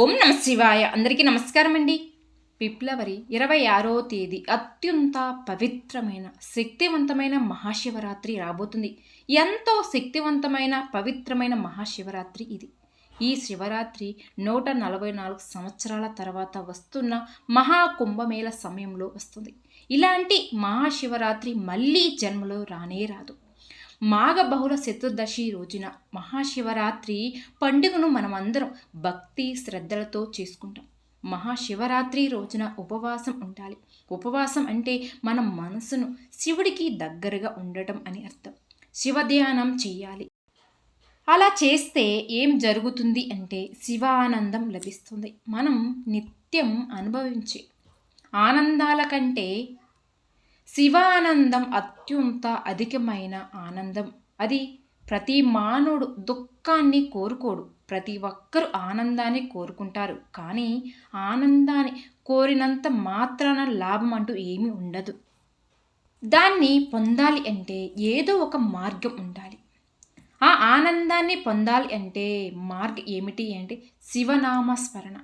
ఓం నమ శివాయ. అందరికీ నమస్కారం అండి. ఫిబ్రవరి ఇరవై ఆరో తేదీ అత్యంత పవిత్రమైన శక్తివంతమైన మహాశివరాత్రి రాబోతుంది. ఎంతో శక్తివంతమైన పవిత్రమైన మహాశివరాత్రి ఇది. ఈ శివరాత్రి నూట నలభై నాలుగు సంవత్సరాల తర్వాత వస్తున్న మహాకుంభమేళ సమయంలో వస్తుంది. ఇలాంటి మహాశివరాత్రి మళ్ళీ జన్మలో రానే రాదు. మాఘ బహుళ చతుర్దశి రోజున మహాశివరాత్రి పండుగను మనమందరం భక్తి శ్రద్ధలతో చేసుకుంటాం. మహాశివరాత్రి రోజున ఉపవాసం ఉండాలి. ఉపవాసం అంటే మన మనసును శివుడికి దగ్గరగా ఉండటం అని అర్థం. శివధ్యానం చేయాలి. అలా చేస్తే ఏం జరుగుతుంది అంటే శివానందం లభిస్తుంది. మనం నిత్యం అనుభవించే ఆనందాల కంటే శివానందం అత్యంత అధికమైన ఆనందం. అది ప్రతి మానవుడు దుఃఖాన్ని కోరుకోడు. ప్రతి ఒక్కరు ఆనందాన్ని కోరుకుంటారు. కానీ ఆనందాన్ని కోరినంత మాత్రాన లాభం అంటూ ఏమీ ఉండదు. దాన్ని పొందాలి అంటే ఏదో ఒక మార్గం ఉండాలి. ఆ ఆనందాన్ని పొందాలి అంటే మార్గం ఏమిటి అంటే శివనామ స్మరణ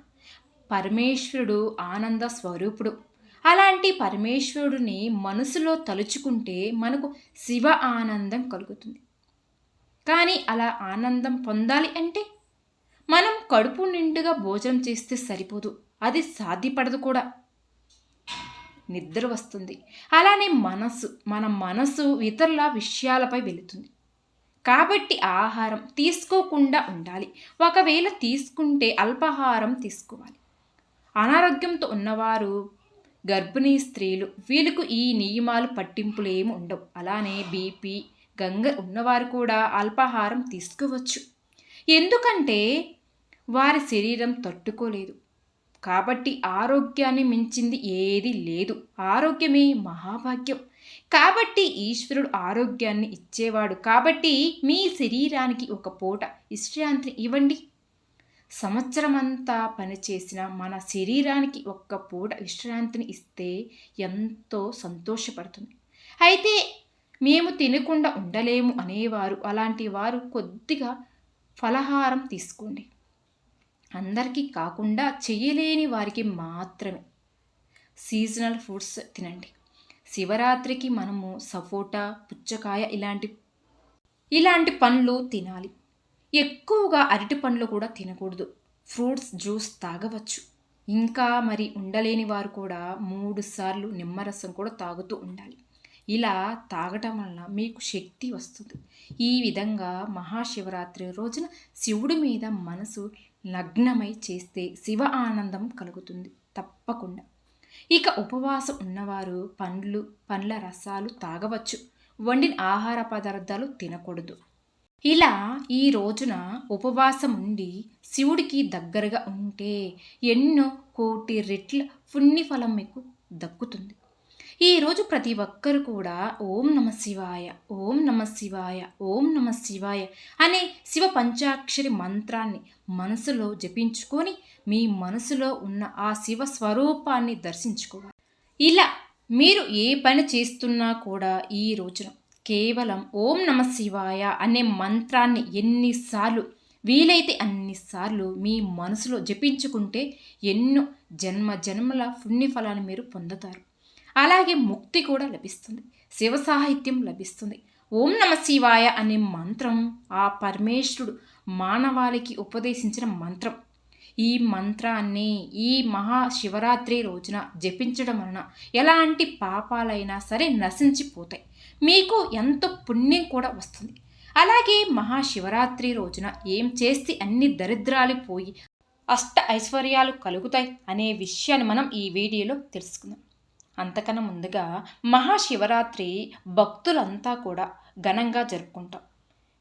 పరమేశ్వరుడు ఆనంద స్వరూపుడు. అలాంటి పరమేశ్వరుడిని మనసులో తలుచుకుంటే మనకు శివ ఆనందం కలుగుతుంది. కానీ అలా ఆనందం పొందాలి అంటే మనం కడుపు నిండుగా భోజనం చేస్తే సరిపోదు. అది సాధ్యపడదు కూడా. నిద్ర వస్తుంది. అలానే మనసు మన మనసు ఇతరుల విషయాలపై వెళుతుంది. కాబట్టి ఆహారం తీసుకోకుండా ఉండాలి. ఒకవేళ తీసుకుంటే అల్పాహారం తీసుకోవాలి. అనారోగ్యంతో ఉన్నవారు గర్భిణీ స్త్రీలు వీళ్ళకు ఈ నియమాలు పట్టింపులు ఏమి ఉండవు. అలానే బీపీ గంగ ఉన్నవారు కూడా అల్పాహారం తీసుకోవచ్చు. ఎందుకంటే వారి శరీరం తట్టుకోలేదు. కాబట్టి ఆరోగ్యాన్ని మించింది ఏది లేదు. ఆరోగ్యమే మహాభాగ్యం. కాబట్టి ఈశ్వరుడు ఆరోగ్యాన్ని ఇచ్చేవాడు. కాబట్టి మీ శరీరానికి ఒక పూట విశ్రాంతిని ఇవ్వండి. సంవత్సరమంతా పనిచేసిన మన శరీరానికి ఒక్క పూట విశ్రాంతిని ఇస్తే ఎంతో సంతోషపడుతుంది. అయితే మేము తినకుండా ఉండలేము అనేవారు అలాంటి వారు కొద్దిగా ఫలహారం తీసుకోండి. అందరికీ కాకుండా చేయలేని వారికి మాత్రమే. సీజనల్ ఫుడ్స్ తినండి. శివరాత్రికి మనము సపోటా పుచ్చకాయ ఇలాంటి ఇలాంటి పండ్లు తినాలి. ఎక్కువగా అరటి పండ్లు కూడా తినకూడదు. ఫ్రూట్స్ జ్యూస్ తాగవచ్చు. ఇంకా మరి ఉండలేని వారు కూడా మూడు సార్లు నిమ్మరసం కూడా తాగుతూ ఉండాలి. ఇలా తాగటం వలన మీకు శక్తి వస్తుంది. ఈ విధంగా మహాశివరాత్రి రోజున శివుడి మీద మనసు లగ్నమై చేస్తే శివ ఆనందం కలుగుతుంది తప్పకుండా. ఇక ఉపవాసం ఉన్నవారు పండ్లు పండ్ల రసాలు తాగవచ్చు. వండిన ఆహార పదార్థాలు తినకూడదు. ఇలా ఈ రోజున ఉపవాసం ఉండి శివుడికి దగ్గరగా ఉంటే ఎన్నో కోటి రెట్ల పుణ్యఫలం మీకు దక్కుతుంది. ఈరోజు ప్రతి ఒక్కరు కూడా ఓం నమ శివాయ ఓం నమ శివాయ ఓం నమ శివాయ అనే శివ పంచాక్షరి మంత్రాన్ని మనసులో జపించుకొని మీ మనసులో ఉన్న ఆ శివ స్వరూపాన్ని దర్శించుకోవాలి. ఇలా మీరు ఏ పని చేస్తున్నా కూడా ఈ రోజున కేవలం ఓం నమ శివాయ అనే మంత్రాన్ని ఎన్నిసార్లు వీలైతే అన్నిసార్లు మీ మనసులో జపించుకుంటే ఎన్నో జన్మ జన్మల పుణ్యఫలాన్ని మీరు పొందుతారు. అలాగే ముక్తి కూడా లభిస్తుంది. శివ సాహిత్యం లభిస్తుంది. ఓం నమ శివాయ అనే మంత్రం ఆ పరమేశ్వరుడు మానవాళికి ఉపదేశించిన మంత్రం. ఈ మంత్రాన్ని ఈ మహాశివరాత్రి రోజున జపించడం వలన ఎలాంటి పాపాలైనా సరే నశించిపోతాయి. మీకు ఎంతో పుణ్యం కూడా వస్తుంది. అలాగే మహాశివరాత్రి రోజున ఏం చేస్తే అన్ని దరిద్రాలు పోయి అష్ట ఐశ్వర్యాలు కలుగుతాయి అనే విషయాన్ని మనం ఈ వీడియోలో తెలుసుకుందాం. అంతకన్నా ముందుగా మహాశివరాత్రి భక్తులంతా కూడా ఘనంగా జరుపుకుంటాం.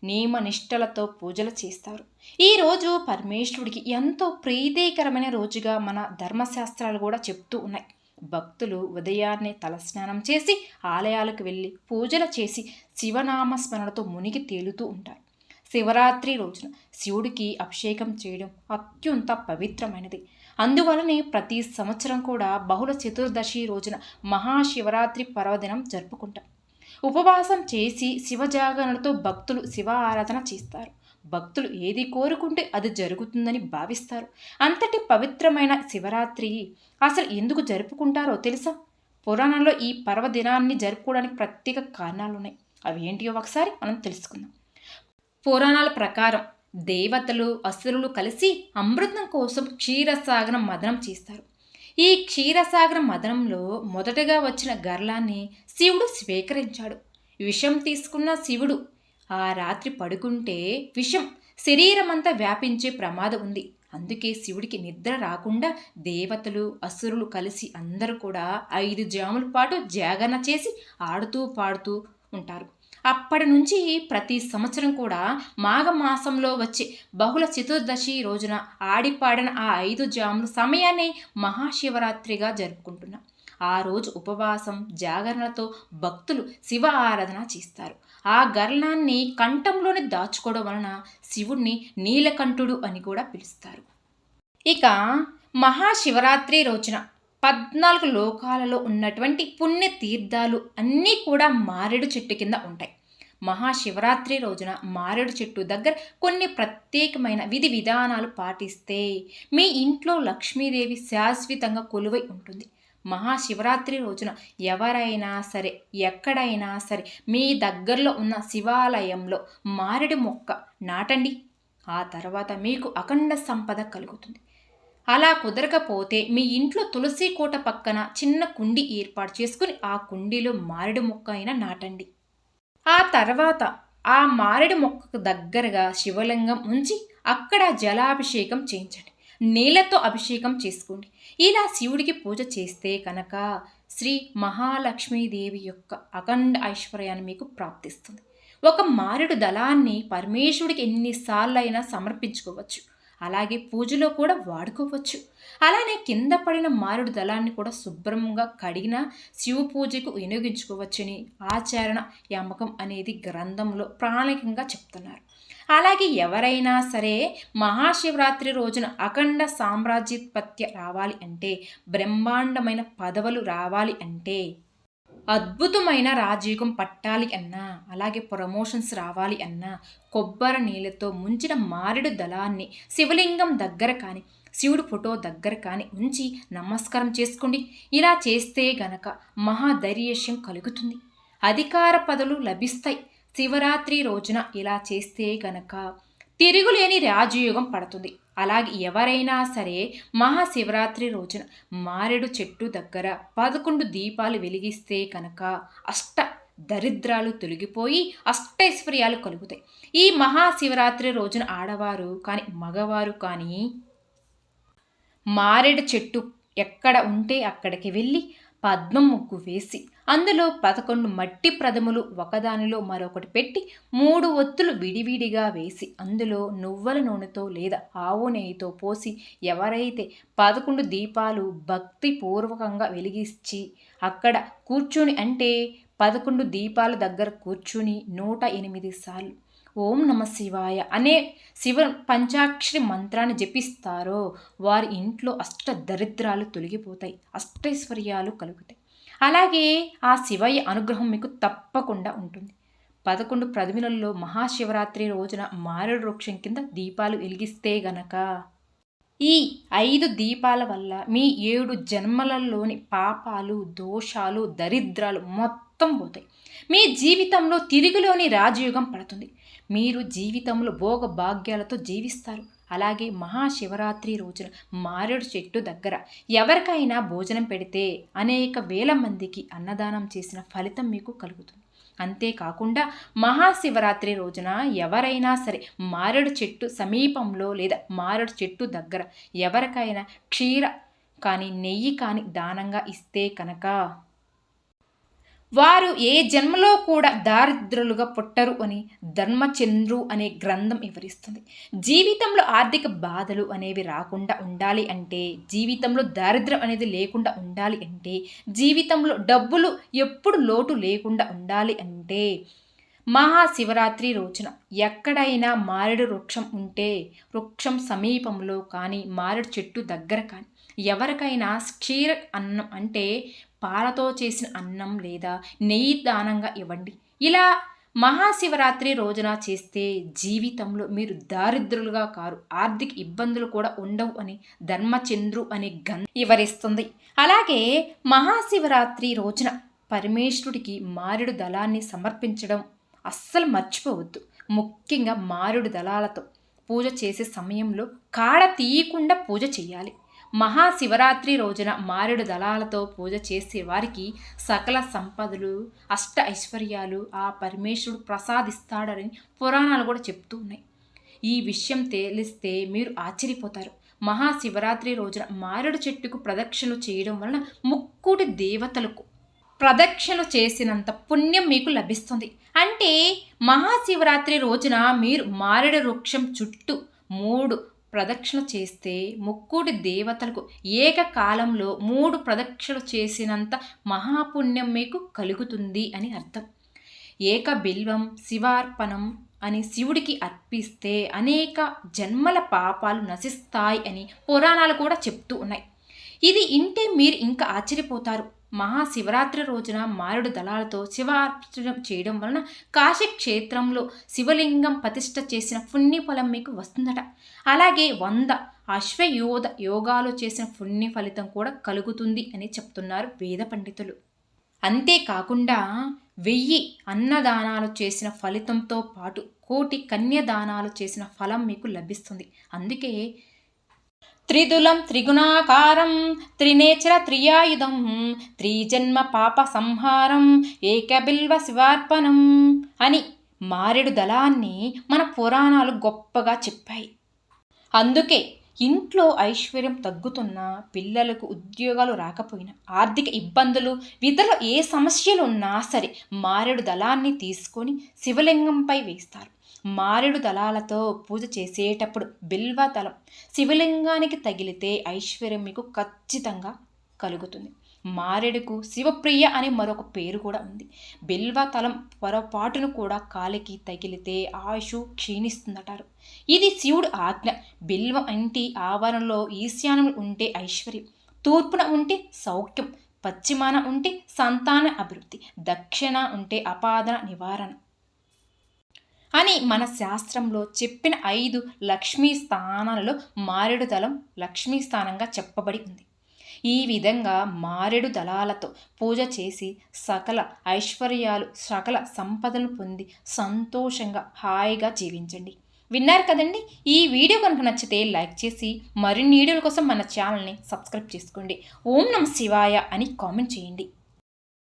నియమ నిష్టలతో పూజలు చేస్తారు. ఈరోజు పరమేశ్వరుడికి ఎంతో ప్రీతికరమైన రోజుగా మన ధర్మశాస్త్రాలు కూడా చెప్తూ ఉన్నాయి. భక్తులు ఉదయాన్నే తలస్నానం చేసి ఆలయాలకు వెళ్ళి పూజలు చేసి శివనామస్మరణతో మునిగి తేలుతూ ఉంటారు. శివరాత్రి రోజున శివుడికి అభిషేకం చేయడం అత్యంత పవిత్రమైనది. అందువలనే ప్రతి సంవత్సరం కూడా బహుళ చతుర్దశి రోజున మహాశివరాత్రి పర్వదినం జరుపుకుంటాం. ఉపవాసం చేసి శివజాగరణతో భక్తులు శివ ఆరాధన చేస్తారు. భక్తులు ఏది కోరుకుంటే అది జరుగుతుందని భావిస్తారు. అంతటి పవిత్రమైన శివరాత్రి అసలు ఎందుకు జరుపుకుంటారో తెలుసా? పురాణంలో ఈ పర్వదినాన్ని జరుపుకోవడానికి ప్రత్యేక కారణాలు ఉన్నాయి అవి ఏంటియో ఒకసారి మనం తెలుసుకుందాం. పురాణాల ప్రకారం దేవతలు అసురులు కలిసి అమృతం కోసం క్షీరసాగరం మదనం చేస్తారు. ఈ క్షీరసాగర మదనంలో మొదటగా వచ్చిన గర్లాన్ని శివుడు స్వీకరించాడు. విషం తీసుకున్న శివుడు ఆ రాత్రి పడుకుంటే విషం శరీరమంతా వ్యాపించే ప్రమాదం ఉంది. అందుకే శివుడికి నిద్ర రాకుండా దేవతలు అసురులు కలిసి అందరూ కూడా ఐదు జాముల పాటు జాగరణ చేసి ఆడుతూ పాడుతూ ఉంటారు. అప్పటి నుంచి ప్రతి సంవత్సరం కూడా మాఘమాసంలో వచ్చే బహుళ చతుర్దశి రోజున ఆడిపాడిన ఆ ఐదు జాముల సమయాన్ని మహాశివరాత్రిగా జరుపుకుంటున్నాం. ఆ రోజు ఉపవాసం జాగరణతో భక్తులు శివ ఆరాధన చేస్తారు. ఆ గర్లాన్ని కంఠంలోనే దాచుకోవడం వలన శివుణ్ణి నీలకంఠుడు అని కూడా పిలుస్తారు. ఇక మహాశివరాత్రి రోజున పద్నాలుగు లోకాలలో ఉన్నటువంటి పుణ్య తీర్థాలు అన్నీ కూడా మారేడు చెట్టు కింద ఉంటాయి. మహాశివరాత్రి రోజున మారేడు చెట్టు దగ్గర కొన్ని ప్రత్యేకమైన విధి విధానాలు పాటిస్తే మీ ఇంట్లో లక్ష్మీదేవి శాశ్వతంగా కొలువై ఉంటుంది. మహాశివరాత్రి రోజున ఎవరైనా సరే ఎక్కడైనా సరే మీ దగ్గరలో ఉన్న శివాలయంలో మారేడు మొక్క నాటండి. ఆ తర్వాత మీకు అఖండ సంపద కలుగుతుంది. అలా కుదరకపోతే మీ ఇంట్లో తులసి కోట పక్కన చిన్న కుండి ఏర్పాటు చేసుకుని ఆ కుండీలో మారేడు మొక్క అయినా నాటండి. ఆ తర్వాత ఆ మారేడు మొక్కకు దగ్గరగా శివలింగం ఉంచి అక్కడ జలాభిషేకం చేయించండి. నీళ్ళతో అభిషేకం చేసుకోండి. ఇలా శివుడికి పూజ చేస్తే కనుక శ్రీ మహాలక్ష్మీదేవి యొక్క అఖండ ఐశ్వర్యాన్ని మీకు ప్రాప్తిస్తుంది. ఒక మారేడు దళాన్ని పరమేశ్వరుడికి ఎన్నిసార్లు అయినా సమర్పించుకోవచ్చు. అలాగే పూజలో కూడా వాడుకోవచ్చు. అలానే కింద పడిన మారుడు దళాన్ని కూడా శుభ్రంగా కడిగిన శివ పూజకు వినియోగించుకోవచ్చని ఆచరణ యమకం అనేది గ్రంథంలో ప్రాణికంగా చెప్తున్నారు. అలాగే ఎవరైనా సరే మహాశివరాత్రి రోజున అఖండ సామ్రాజ్యపత్య రావాలి అంటే బ్రహ్మాండమైన పదవులు రావాలి అంటే అద్భుతమైన రాజయోగం పట్టాలి అన్నా అలాగే ప్రమోషన్స్ రావాలి అన్నా కొబ్బరి నీళ్ళతో ముంచిన మారేడు దళాన్ని శివలింగం దగ్గర కానీ శివుడు ఫోటో దగ్గర కానీ ఉంచి నమస్కారం చేసుకోండి. ఇలా చేస్తే గనక మహాధైర్యష్యం కలుగుతుంది. అధికార పదవులు లభిస్తాయి. శివరాత్రి రోజున ఇలా చేస్తే గనక తిరుగులేని రాజయోగం పడుతుంది. అలాగే ఎవరైనా సరే మహాశివరాత్రి రోజున మారేడు చెట్టు దగ్గర పదకొండు దీపాలు వెలిగిస్తే కనుక అష్ట దరిద్రాలు తొలగిపోయి అష్టైశ్వర్యాలు కలుగుతాయి. ఈ మహాశివరాత్రి రోజున ఆడవారు కానీ మగవారు కానీ మారేడు చెట్టు ఎక్కడ ఉంటే అక్కడికి వెళ్ళి పద్మం ముగ్గు వేసి అందులో పదకొండు మట్టి ప్రథములు ఒకదానిలో మరొకటి పెట్టి మూడు ఒత్తులు విడివిడిగా వేసి అందులో నువ్వుల నూనెతో లేదా ఆవు నెయ్యితో పోసి ఎవరైతే పదకొండు దీపాలు భక్తి పూర్వకంగా వెలిగించి అక్కడ కూర్చుని అంటే పదకొండు దీపాల దగ్గర కూర్చుని నూట ఎనిమిది సార్లు ఓం నమ శివాయ అనే శివ పంచాక్షరి మంత్రాన్ని జపిస్తారో వారి ఇంట్లో అష్ట దరిద్రాలు తొలగిపోతాయి అష్టైశ్వర్యాలు కలుగుతాయి. అలాగే ఆ శివయ్య అనుగ్రహం మీకు తప్పకుండా ఉంటుంది. పదకొండు ప్రతిమలలో మహాశివరాత్రి రోజున మారేడు వృక్షం కింద దీపాలు వెలిగిస్తే గనక ఈ ఐదు దీపాల వల్ల మీ ఏడు జన్మలలోని పాపాలు దోషాలు దరిద్రాలు మొత్తం పోతాయి. మీ జీవితంలో తిరుగులోని రాజయోగం పడుతుంది. మీరు జీవితంలో భోగ భాగ్యాలతో జీవిస్తారు. అలాగే మహాశివరాత్రి రోజున మారేడు చెట్టు దగ్గర ఎవరికైనా భోజనం పెడితే అనేక వేల మందికి అన్నదానం చేసిన ఫలితం మీకు కలుగుతుంది. అంతేకాకుండా మహాశివరాత్రి రోజున ఎవరైనా సరే మారేడు చెట్టు సమీపంలో లేదా మారేడు చెట్టు దగ్గర ఎవరికైనా క్షీర కానీ నెయ్యి కానీ దానంగా ఇస్తే కనుక వారు ఏ జన్మలో కూడా దారిద్రులుగా పుట్టరు అని ధర్మచంద్రు అనే గ్రంథం వివరిస్తుంది. జీవితంలో ఆర్థిక బాధలు అనేవి రాకుండా ఉండాలి అంటే జీవితంలో దారిద్ర్యం అనేది లేకుండా ఉండాలి అంటే జీవితంలో డబ్బులు ఎప్పుడు లోటు లేకుండా ఉండాలి అంటే మహాశివరాత్రి రోజున ఎక్కడైనా మారేడు వృక్షం ఉంటే వృక్షం సమీపంలో కానీ మారేడు చెట్టు దగ్గర కానీ ఎవరికైనా క్షీర అన్నం అంటే పాలతో చేసిన అన్నం లేదా నెయ్యి దానంగా ఇవ్వండి. ఇలా మహాశివరాత్రి రోజున చేస్తే జీవితంలో మీరు దారిద్రులుగా కారు. ఆర్థిక ఇబ్బందులు కూడా ఉండవు అని ధర్మచంద్రు అనే గన్ వివరిస్తుంది. అలాగే మహాశివరాత్రి రోజున పరమేశ్వరుడికి మారుడు దళాన్ని సమర్పించడం అస్సలు మర్చిపోవద్దు. ముఖ్యంగా మారేడు దళాలతో పూజ చేసే సమయంలో కాడ తీయకుండా పూజ చేయాలి. మహాశివరాత్రి రోజున మారేడు దళాలతో పూజ చేసే వారికి సకల సంపదలు అష్ట ఐశ్వర్యాలు ఆ పరమేశ్వరుడు ప్రసాదిస్తాడని పురాణాలు కూడా చెప్తూ ఉన్నాయి. ఈ విషయం తెలిస్తే మీరు ఆశ్చర్యపోతారు. మహాశివరాత్రి రోజున మారేడు చెట్టుకు ప్రదక్షిణలు చేయడం వలన ముక్కుటి దేవతలకు ప్రదక్షిణ చేసినంత పుణ్యం మీకు లభిస్తుంది. అంటే మహాశివరాత్రి రోజున మీరు మారేడు వృక్షం చుట్టూ మూడు ప్రదక్షిణ చేస్తే ముక్కుడి దేవతలకు ఏకకాలంలో మూడు ప్రదక్షిణ చేసినంత మహాపుణ్యం మీకు కలుగుతుంది అని అర్థం. ఏక బిల్వం శివార్పణం అని శివుడికి అర్పిస్తే అనేక జన్మల పాపాలు నశిస్తాయి అని పురాణాలు కూడా చెప్తూ ఉన్నాయి. ఇది ఇంటే మీరు ఇంకా ఆశ్చర్యపోతారు. మహాశివరాత్రి రోజున మారుడు దళాలతో శివార్చన చేయడం వలన కాశీ క్షేత్రంలో శివలింగం ప్రతిష్ట చేసిన పుణ్యఫలం మీకు వస్తుందట. అలాగే వంద అశ్వయోధ యోగాలు చేసిన పుణ్య ఫలితం కూడా కలుగుతుంది అని చెప్తున్నారు వేద పండితులు. అంతేకాకుండా వెయ్యి అన్నదానాలు చేసిన ఫలితంతో పాటు కోటి కన్యదానాలు చేసిన ఫలం మీకు లభిస్తుంది. అందుకే త్రిదులం త్రిగుణాకారం త్రినేచర త్రియాయుధం త్రిజన్మ పాప సంహారం ఏకబిల్వ శివార్పణం అని మారెడు దళాన్ని మన పురాణాలు గొప్పగా చెప్పాయి. అందుకే ఇంట్లో ఐశ్వర్యం తగ్గుతున్నా పిల్లలకు ఉద్యోగాలు రాకపోయినా ఆర్థిక ఇబ్బందులు ఇతర ఏ సమస్యలు ఉన్నా సరే మారెడు దళాన్ని తీసుకొని శివలింగంపై వేస్తారు. మారేడు దళాలతో పూజ చేసేటప్పుడు బిల్వ తలం శివలింగానికి తగిలితే ఐశ్వర్యం మీకు ఖచ్చితంగా కలుగుతుంది. మారేడుకు శివప్రియ అనే మరొక పేరు కూడా ఉంది. బిల్వ తలం పొరపాటును కూడా కాలికి తగిలితే ఆయుషు క్షీణిస్తుందటారు. ఇది శివుడు ఆజ్ఞ. బిల్వం ఇంటి ఆవరణలో ఈశాన్యం ఉంటే ఐశ్వర్యం తూర్పున ఉంటే సౌఖ్యం పశ్చిమాన ఉంటే సంతాన అభివృద్ధి దక్షిణ ఉంటే అపాదన నివారణ. అని మన శాస్త్రంలో చెప్పిన ఐదు లక్ష్మీ స్థానాలలో మారేడు దళం లక్ష్మీ స్థానంగా చెప్పబడి ఉంది. ఈ విధంగా మారేడు దళాలతో పూజ చేసి సకల ఐశ్వర్యాలు సకల సంపదను పొంది సంతోషంగా హాయిగా జీవించండి. విన్నారు కదండి? ఈ వీడియో కనుక నచ్చితే లైక్ చేసి మరిన్ని వీడియోల కోసం మన ఛానల్ని సబ్స్క్రైబ్ చేసుకోండి. ఓం నమ శివాయ అని కామెంట్ చేయండి.